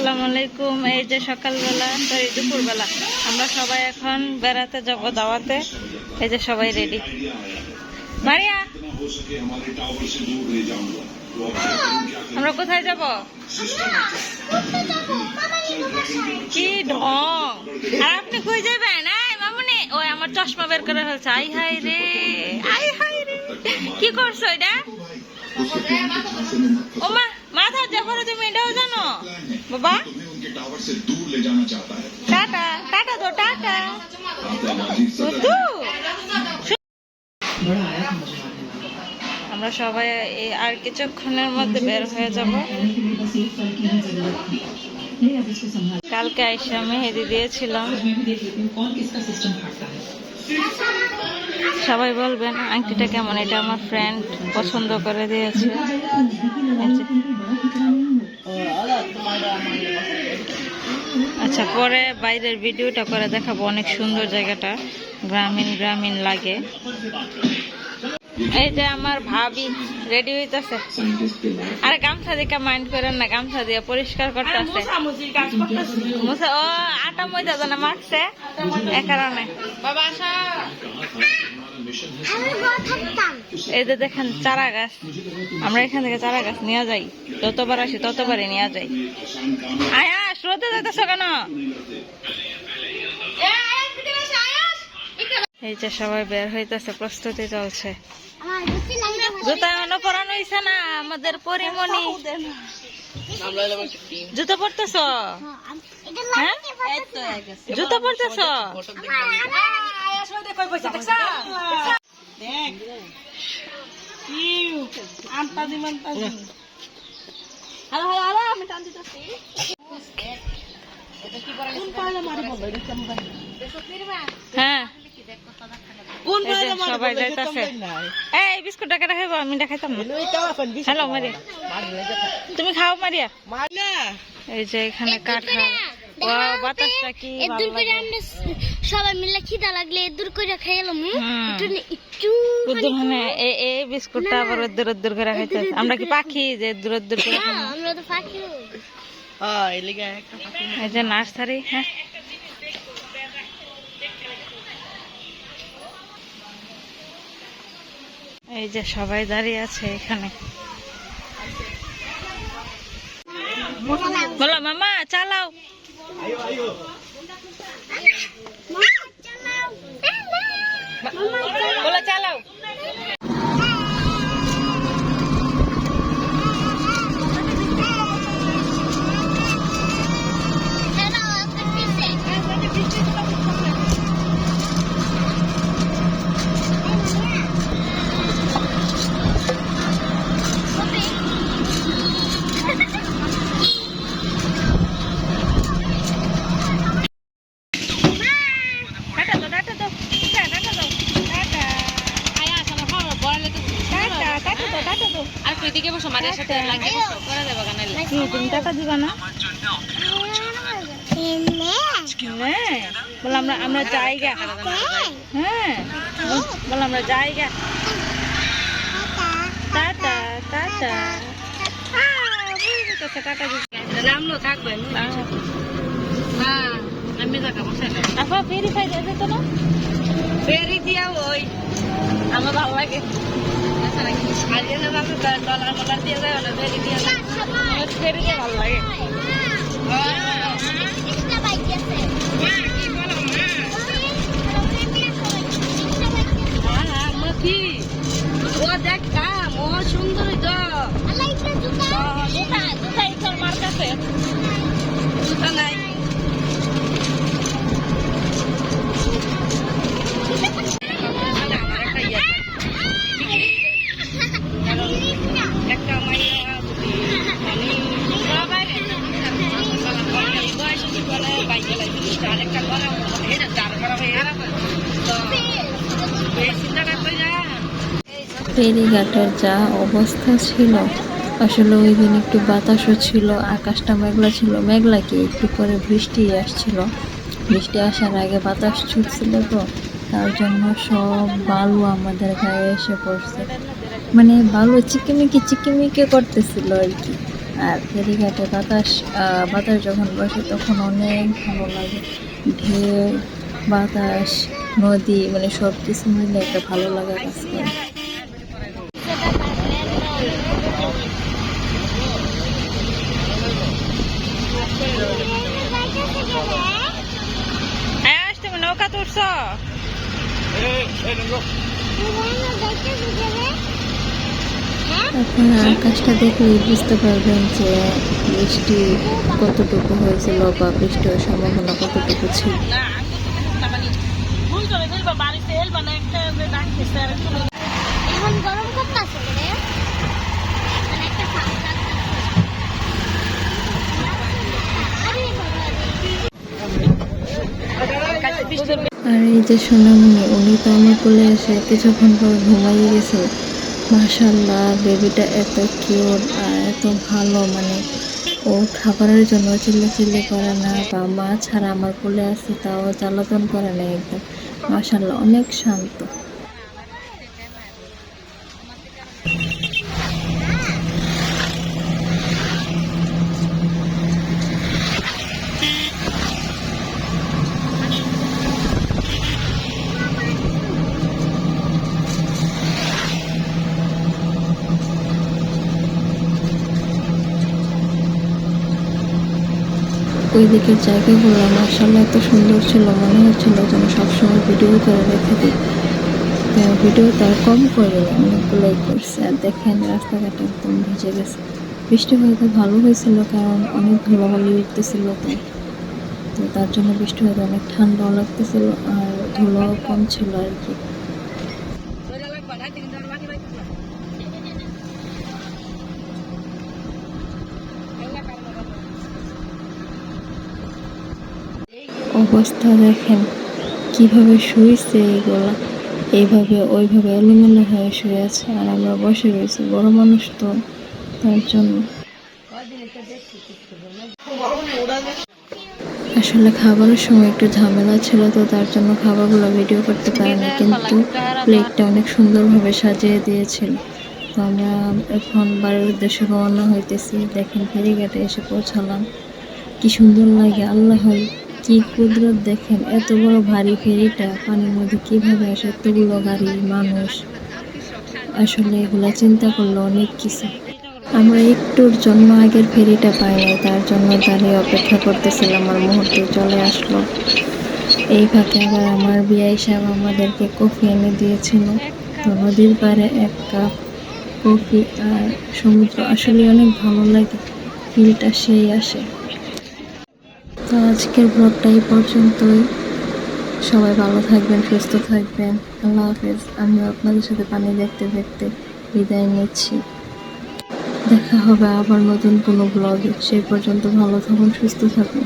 আসসালামু আলাইকুম। এই যে সকালবেলা সরি দুপুরবেলা, আমরা সবাই এখন বেড়াতে যাব দাওয়াতে। এই যে সবাই রেডি মারিয়া! আমরা কোথায় যাব? কি ঢং! আর আপনি কই যাবেন? এই মামুনি, ওই আমার চশমা বের করে ফেলছে। আই হাই রে, আই হাই রে। কি করছ এটা? ও মা মাথা দেখো তুমি, এটাও জানো? বাবা। টাটা টাটা তো, টাটা। আমরা সবাই এই আর কিছুক্ষণের মধ্যে বের হয়ে যাব। কালকে আইসা মেহেদি দিয়েছিলাম। আচ্ছা, সবাই বলবেন, আংটিটা কেমন? এটা আমার ফ্রেন্ড পছন্দ করে দিয়েছে। আচ্ছা পরে বাইরের ভিডিওটা করে দেখাবো, অনেক সুন্দর জায়গাটা। গ্রামীণ গ্রামীণ লাগে। এই যে আমার ভাবি রেডি হইতাছে। আরে, গামছা দিকে মাইন্ড করেন না, গামছা দিয়ে পরিষ্কার করতেছে। ও, আটা ময়দা জানা, মাখছে। এ কারণে। এই যে দেখেন চারা গাছ। আমরা এখান থেকে চারা গাছ নিয়ে যাই। যতবার আসি ততবারই নিয়ে যাই। আয়া শ্রোতে যাইতেছ কেন? এই যে সবাই বের হইতেছে প্রস্তুতি চলছে। জুতা এখনও পরানো হয়েছে না আমাদের পরিমণি। জুতো পরতেছ? হ্যাঁ জুতো পরতেছ? হ্যাঁ। এই যে সবাই যাইতাছে। এই বিস্কুট টাকা খাইবো আমি দেখাইতাম না। Hello Maria. তুমি খাও মারিয়া। এই যে এখানে কাঁঠাল বাতাসটা কি দূর করে আমরা সবাই মিলে খিদা লাগলে দূর করে খাইলাম একটু একটু মানে এই এই বিস্কুটটা আবার দূর দূর করে খাইতে আমরা কি পাখি যে দূর দূর করে আমরা তো পাখি। এই যে নার্সারি হ্যাঁ? এই যে সবাই দাঁড়িয়ে আছে এখানে। বলো মামা চালাও। বলো চালাও টাটা দাও টাটা দাও টাটা টাটা দাও টাটা টাটা টাটা দাও টাটা দাও আর প্রীতিকে বসো মারের সাথে লাগিয়ে বসো করে দেবো গানালে কি তুমি টাটা দিবা না? হ্যাঁ আমরা আমরা জায়গা হ্যাঁ। বলে আমরা জায়গা টাটা টাটা টাটা। নামলো থাকবে হ্যাঁ আমি থাকা বসে আপা ভেরিফাই দিয়ে দিত না? ফেরি দিয়া ওই আমার ভালো লাগে ডলার মলার দিয়ে যায় না ফেরি দিয়া যায়। দিয়ে ভালো লাগে। আমরা কি? ও দেখ কাম ও সুন্দর তো জুতা জুতা ইচ্ছার মার কাছে জুতা নাই আমার একটা ইয়ে একটা মাইয়া আমি সবাই বয়স বলে বাইকে লাগি আরেকটা করা এটা চার করা হয়ে গেল তো এই চিন্তাটা কই না ফেরিঘাটের যা অবস্থা ছিল, আসলে ওই দিন একটু বাতাসও ছিল, আকাশটা মেঘলা ছিল, মেঘলা কি একটু পরে বৃষ্টি আসছিল। বৃষ্টি আসার আগে বাতাস ছুটছিল তো, তার জন্য সব বালু আমাদের গায়ে এসে পড়ছে। মানে বালু চিকিমিকি চিকিমিকি করতেছিল আর কি। আর ফেরিঘাটে বাতাস বাতাস যখন বসে তখন অনেক ভালো লাগে। ঢেউ, বাতাস, নদী মানে সব কিছু মিলে একটা ভালো লাগা কাজ করে হ্যাঁ আস তুমি আপনারা আকাশটা দেখলেই বুঝতে পারবেন যে বৃষ্টি কতটুকু হয়েছিল বা বৃষ্টি হওয়ার সম্ভাবনা কতটুকু ছিল। বাড়িতে এল মানে একটা ডাকতেছে আর একটু এখন গরম করতেছে রে মানে একটা ফাঁক আরে বাবা আর এই যে সোনামণি উনি তো আমার কোলে এসে কিছুক্ষণ পর ঘুমাই গেছে মাশাল্লাহ বেবিটা এত কিউট আর এত ভালো মানে ও খাবারের জন্য চিল্লে চিল্লে করে না, বা মা ছাড়া আমার কোলে আছে, তাও জ্বালাতন করে না একদম। মাশাল্লাহ অনেক শান্ত। ওই দিকের জায়গাগুলো মার্শাল্লাহ এত সুন্দর ছিল। মনে হচ্ছিল যেন সবসময় ভিডিও করে রেখে দিই। ভিডিও তার কম করে অনেকগুলোই করছে। আর দেখেন, রাস্তাঘাট একদম ভিজে গেছে। বৃষ্টি হয়তো ভালো হয়েছিল, কারণ অনেক ধুলোবালি উঠতেছিল তাই তো তার জন্য বৃষ্টি হয়তো অনেক ঠান্ডাও লাগতেছিল, আর ধুলোও কম ছিল আর কি। অবস্থা দেখেন, কীভাবে শুয়েছে এইগুলা এইভাবে, ওইভাবে এলোমেলো হয়ে শুয়ে আছে। আর আমরা বসে রয়েছি, বড় মানুষ তো তার জন্য। আসলে খাবারের সময় একটু ঝামেলা ছিল তো তার জন্য খাবারগুলো ভিডিও করতে পারিনি, কিন্তু প্লেটটা অনেক সুন্দরভাবে সাজিয়ে দিয়েছিল। তো আমরা এখন বাড়ির উদ্দেশ্যে রওনা হইতেছি। দেখেন ফেরিঘাটে এসে পৌঁছালাম। কি সুন্দর লাগে আল্লাহ কি কুদরত দেখেন, এত বড় ভারী ফেরিটা, পানির মধ্যে কীভাবে আসে এতগুলো গাড়ি, মানুষ? আসলে এগুলো চিন্তা করলে অনেক কিছু। আমরা একটুর জন্য আগের ফেরিটা পাই নাই, তার জন্য দাঁড়িয়ে অপেক্ষা করতেছিলাম আর মুহূর্তে চলে আসলো। এই ফাঁকে আবার আমার বিয়াই সাহেব আমাদেরকে কফি এনে দিয়েছিল। তো নদীর পাড়ে এক কাপ কফি আর সমুদ্র, আসলে অনেক ভালো লাগে, ফিলটা সেই আসে। তো আজকের ব্লগটা এই পর্যন্তই। সবাই ভালো থাকবেন, সুস্থ থাকবেন। আল্লাহ হাফেজ। আমিও আপনাদের সাথে পানি দেখতে দেখতে বিদায় নিচ্ছি। দেখা হবে আবার নতুন কোনো ব্লগে সেই পর্যন্ত ভালো থাকুন, সুস্থ থাকুন।